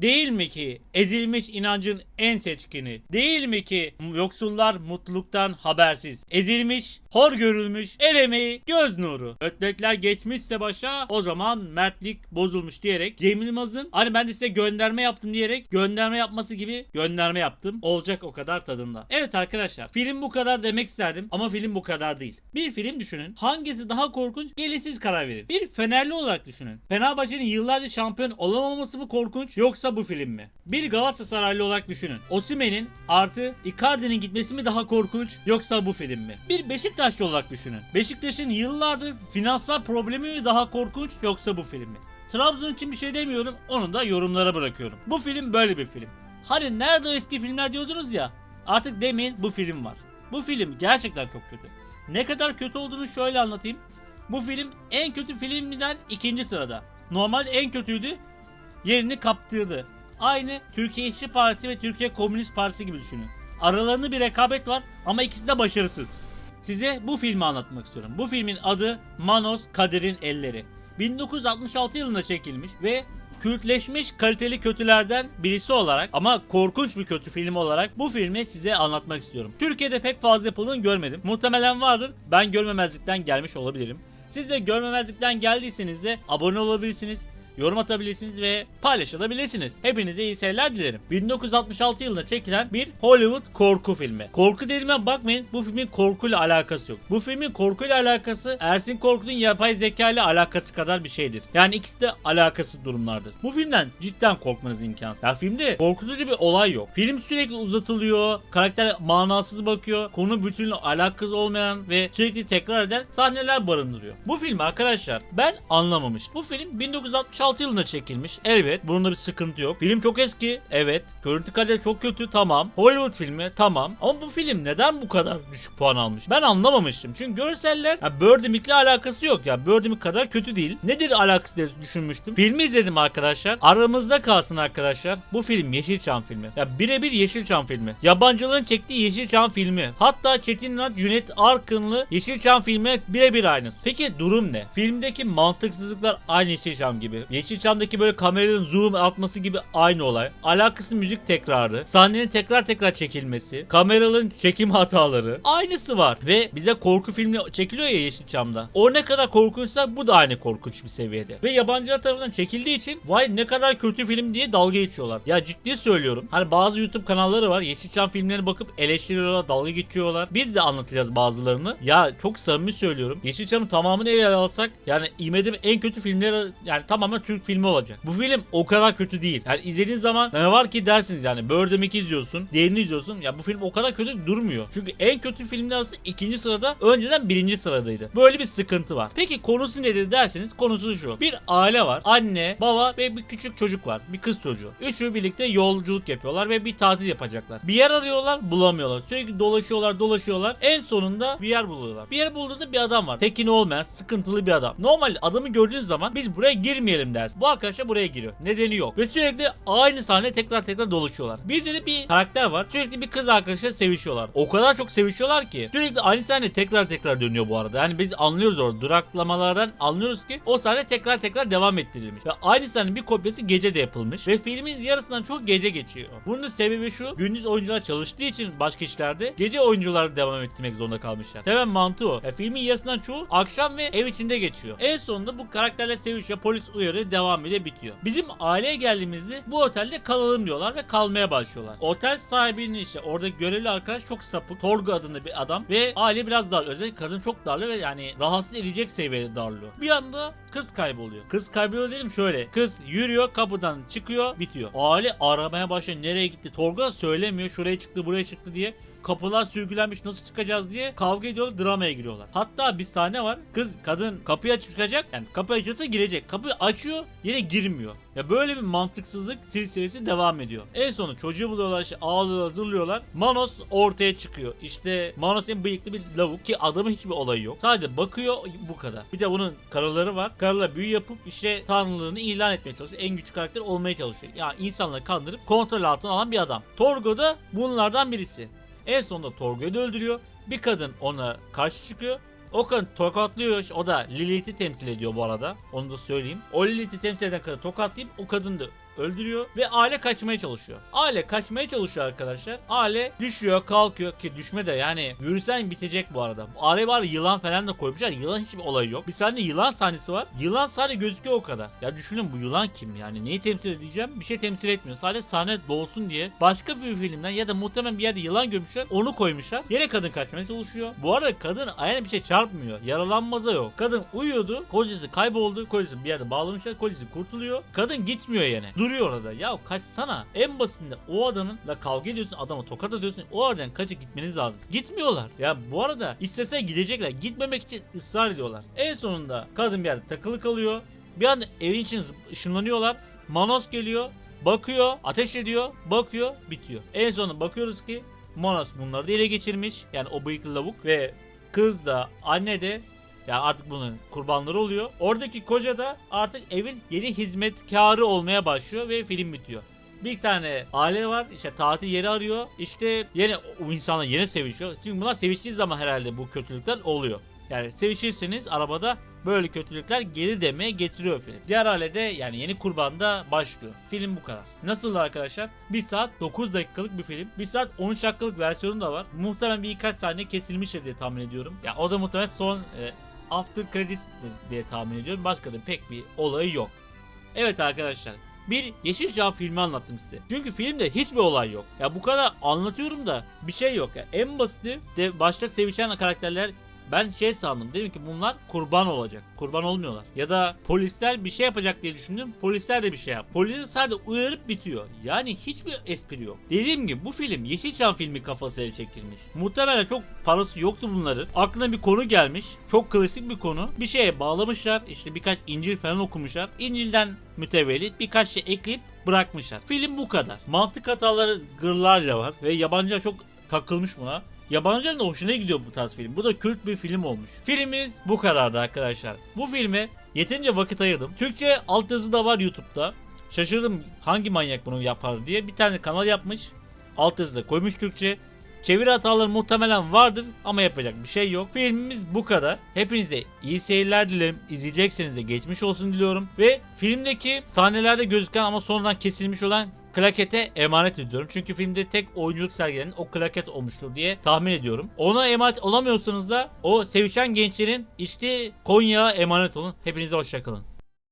Değil mi ki ezilmiş inancın en seçkini? Değil mi ki yoksullar mutluluktan habersiz? Ezilmiş, hor görülmüş, el emeği, göz nuru. Ötlekler geçmişse başa o zaman mertlik bozulmuş diyerek Cem Yılmaz'ın hani ben de size gönderme yaptım diyerek gönderme yapması gibi gönderme yaptım. Olacak o kadar tadında. Evet arkadaşlar film bu kadar demek isterdim ama film bu kadar değil. Bir film düşünün. Hangisi daha korkunç? Gelin siz karar verin. Bir Fenerli olarak düşünün. Fenerbahçe'nin yıllarca şampiyon olamaması mı korkunç yoksa bu film mi? Bir Galatasaraylı olarak düşünün. Osimhen'in artı Icardi'nin gitmesi mi daha korkunç yoksa bu film mi? Bir Beşiktaşlı olarak düşünün. Beşiktaş'ın yıllardır finansal problemi mi daha korkunç yoksa bu film mi? Trabzon için bir şey demiyorum. Onu da yorumlara bırakıyorum. Bu film böyle bir film. Hani nerede eski filmler diyordunuz ya. Artık demeyin bu film var. Bu film gerçekten çok kötü. Ne kadar kötü olduğunu şöyle anlatayım. Bu film en kötü filmden ikinci sırada. Normalde en kötüydü. Yerini kaptırdı. Aynı Türkiye İşçi Partisi ve Türkiye Komünist Partisi gibi düşünün. Aralarında bir rekabet var ama ikisi de başarısız. Size bu filmi anlatmak istiyorum. Bu filmin adı Manos Kader'in Elleri. 1966 yılında çekilmiş ve kültleşmiş kaliteli kötülerden birisi olarak ama korkunç bir kötü film olarak bu filmi size anlatmak istiyorum. Türkiye'de pek fazla yapıldığını görmedim. Muhtemelen vardır. Ben görmemezlikten gelmiş olabilirim. Siz de görmemezlikten geldiyseniz de abone olabilirsiniz yorum atabilirsiniz ve paylaşabilirsiniz. Hepinize iyi seyirler dilerim. 1966 yılında çekilen bir Hollywood korku filmi. Korku dediğime bakmayın bu filmin korkuyla alakası yok. Bu filmin korkuyla alakası Ersin Korkut'un yapay zeka ile alakası kadar bir şeydir. Yani ikisi de alakası durumlardır. Bu filmden cidden korkmanız imkansız. Ya filmde korkutucu bir olay yok. Film sürekli uzatılıyor, karakter manasız bakıyor, konu bütünüyle alakası olmayan ve sürekli tekrar eden sahneler barındırıyor. Bu film arkadaşlar ben anlamamış. Bu film 1966 yılında çekilmiş. Evet bunda bir sıkıntı yok. Film çok eski. Evet. Görüntü kalitesi çok kötü. Tamam. Hollywood filmi. Tamam. Ama bu film neden bu kadar düşük puan almış? Ben anlamamıştım. Çünkü görseller ya Birdemic'le alakası yok ya. Birdemic kadar kötü değil. Nedir alakası diye düşünmüştüm. Filmi izledim arkadaşlar. Aramızda kalsın arkadaşlar. Bu film Yeşilçam filmi. Ya birebir Yeşilçam filmi. Yabancıların çektiği Yeşilçam filmi. Hatta Çetin İnat, Cüneyt Arkınlı Yeşilçam filmi birebir aynısı. Peki durum ne? Filmdeki mantıksızlıklar aynı Yeşilçam gibi. Yeşilçam'daki böyle kameranın zoom atması gibi aynı olay. Alakası müzik tekrarı. Sahnenin tekrar tekrar çekilmesi. Kameraların çekim hataları. Aynısı var. Ve bize korku filmi çekiliyor ya Yeşilçam'da. O ne kadar korkunçsa bu da aynı korkunç bir seviyede. Ve yabancılar tarafından çekildiği için vay ne kadar kötü film diye dalga geçiyorlar. Ya ciddi söylüyorum. Hani bazı YouTube kanalları var. Yeşilçam filmlerine bakıp eleştiriyorlar, dalga geçiyorlar. Biz de anlatacağız bazılarını. Ya çok samimi söylüyorum. Yeşilçam'ın tamamını ele alsak yani IMDb en kötü filmleri yani tamamen Türk filmi olacak. Bu film o kadar kötü değil. Yani izlediğiniz zaman ne var ki dersiniz yani. Birdemic izliyorsun, diğerini izliyorsun. Ya bu film o kadar kötü durmuyor. Çünkü en kötü filmler arasında ikinci sırada önceden birinci sıradaydı. Böyle bir sıkıntı var. Peki konusu nedir derseniz konusu şu. Bir aile var. Anne, baba ve bir küçük çocuk var. Bir kız çocuğu. Üçü birlikte yolculuk yapıyorlar ve bir tatil yapacaklar. Bir yer arıyorlar bulamıyorlar. Sürekli dolaşıyorlar dolaşıyorlar. En sonunda bir yer buluyorlar. Bir yer bulduğunda bir adam var. Tekin olmayan sıkıntılı bir adam. Normal adamı gördüğünüz zaman biz buraya girmeyelim ders. Bu arkadaşlar buraya giriyor. Nedeni yok. Ve sürekli aynı sahne tekrar tekrar dolaşıyorlar. Bir de bir karakter var. Sürekli bir kız arkadaşla sevişiyorlar. O kadar çok sevişiyorlar ki. Sürekli aynı sahne tekrar tekrar dönüyor bu arada. Yani biz anlıyoruz orada. Duraklamalardan anlıyoruz ki o sahne tekrar tekrar devam ettirilmiş. Ve aynı sahnenin bir kopyası gece de yapılmış. Ve filmin yarısından çok gece geçiyor. Bunun sebebi şu. Gündüz oyuncular çalıştığı için başka işlerde gece oyuncuları devam ettirmek zorunda kalmışlar. Temel mantığı o. Ya, filmin yarısından çoğu akşam ve ev içinde geçiyor. En sonunda bu karakterle sevişiyor. Polis uyarı devam ile bitiyor. Bizim aileye geldiğimizde bu otelde kalalım diyorlar ve kalmaya başlıyorlar. Otel sahibinin işte orada görevli arkadaş çok sapık. Torgu adında bir adam ve aile biraz dar. Özellikle kadın çok darlı ve yani rahatsız edecek seviyede darlıyor. Bir anda kız kayboluyor. Kız kayboluyor dedim şöyle. Kız yürüyor kapıdan çıkıyor bitiyor. Aile aramaya başlıyor. Nereye gitti? Torgu söylemiyor. Şuraya çıktı buraya çıktı diye kapılar sürgülenmiş nasıl çıkacağız diye kavga ediyorlar dramaya giriyorlar. Hatta bir sahne var kız kadın kapıya çıkacak yani kapı açılsa girecek. Kapıyı açıyor yine girmiyor. Ya böyle bir mantıksızlık silsilesi devam ediyor. En sonu çocuğu buluyorlar işte ağlıyorlar zırlıyorlar. Manos ortaya çıkıyor. İşte Manos en bıyıklı bir lavuk ki adamın hiçbir olayı yok. Sadece bakıyor bu kadar. Bir de bunun karıları var. Karılar büyü yapıp işte tanrılığını ilan etmeye çalışıyor. En güçlü karakter olmaya çalışıyor. Yani insanları kandırıp kontrol altına alan bir adam. Torgo da bunlardan birisi. En sonunda Torgo'yu da öldürüyor. Bir kadın ona karşı çıkıyor. O kadın tokatlıyor. O da Lilith'i temsil ediyor bu arada. Onu da söyleyeyim. O Lilith'i temsil eden kadın tokatlayıp o kadını da öldürüyor ve aile kaçmaya çalışıyor. Aile kaçmaya çalışıyor arkadaşlar. Aile düşüyor kalkıyor ki düşme de yani yürüsen bitecek bu arada. Aile var yılan falan da koymuşlar. Yılan hiçbir olayı yok. Bir sahne yılan sahnesi var. Yılan sadece gözüküyor o kadar. Ya düşünün bu yılan kim yani neyi temsil edeceğim? Bir şey temsil etmiyor. Sadece sahne dolsun diye başka bir filmden ya da muhtemelen bir yerde yılan görmüşler onu koymuşlar. Yine kadın kaçmaya çalışıyor. Bu arada kadın ayağına bir şey çarpmıyor. Yaralanma da yok. Kadın uyuyordu. Kocası kayboldu. Kocası bir yerde bağlamışlar. Kocası kurtuluyor. Kadın gitmiyor yine. Duruyor orada. Ya kaçsana. En basitinde o adamınla kavga ediyorsun. Adama tokat atıyorsun. O oradan kaçıp gitmeniz lazım. Gitmiyorlar. Ya bu arada istese gidecekler. Gitmemek için ısrar ediyorlar. En sonunda kadın bir yerde takılı kalıyor. Bir anda evin için ışınlanıyorlar. Manos geliyor. Bakıyor. Ateş ediyor. Bakıyor. Bitiyor. En sonunda bakıyoruz ki Manos bunları da ele geçirmiş. Yani o bıyıklı lavuk ve kız da anne de ya artık bunun kurbanları oluyor. Oradaki koca da artık evin yeni hizmetkarı olmaya başlıyor ve film bitiyor. Bir tane aile var işte tatil yeri arıyor. İşte yine o insanlar yine sevişiyor. Çünkü bunlar seviştiği zaman herhalde bu kötülükler oluyor. Yani sevişirseniz arabada böyle kötülükler geri demeye getiriyor film. Diğer ailede yani yeni kurbanda başlıyor. Film bu kadar. Nasıl arkadaşlar? 1 saat 9 dakikalık bir film. 1 saat 13 dakikalık versiyonu da var. Muhtemelen birkaç sahne kesilmiştir diye tahmin ediyorum. Ya o da muhtemelen son e, after credits diye tahmin ediyorum. Başka da pek bir olayı yok. Evet arkadaşlar. Bir Yeşilçam filmi anlattım size. Çünkü filmde hiçbir olay yok. Ya bu kadar anlatıyorum da bir şey yok. Ya en basiti de başta sevişen karakterler ben şey sandım dedim ki bunlar kurban olacak. Kurban olmuyorlar. Ya da polisler bir şey yapacak diye düşündüm. Polisler de bir şey yap. Polisi sadece uyarıp bitiyor. Yani hiçbir espri yok. Dediğim gibi bu film Yeşilçam filmi kafasıyla çekilmiş. Muhtemelen çok parası yoktu bunların. Aklına bir konu gelmiş. Çok klasik bir konu. Bir şeye bağlamışlar. İşte birkaç İncil falan okumuşlar. İncil'den mütevellit birkaç şey ekleyip bırakmışlar. Film bu kadar. Mantık hataları gırlarca var ve yabancılar çok takılmış buna. Yabancıların da hoşuna gidiyor bu tarz film. Bu da kült bir film olmuş. Filmimiz bu kadardı arkadaşlar. Bu filme yeterince vakit ayırdım. Türkçe altyazı da var YouTube'da. Şaşırdım hangi manyak bunu yapar diye. Bir tane kanal yapmış. Altyazı da koymuş Türkçe. Çeviri hataları muhtemelen vardır ama yapacak bir şey yok. Filmimiz bu kadar. Hepinize iyi seyirler dilerim. İzleyecekseniz de geçmiş olsun diliyorum. Ve filmdeki sahnelerde gözüken ama sonradan kesilmiş olan klakete emanet ediyorum. Çünkü filmde tek oyunculuk sergilenen o klaket olmuştur diye tahmin ediyorum. Ona emanet olamıyorsanız da o sevişen gençlerin işte Konya'ya emanet olun. Hepinize hoşçakalın.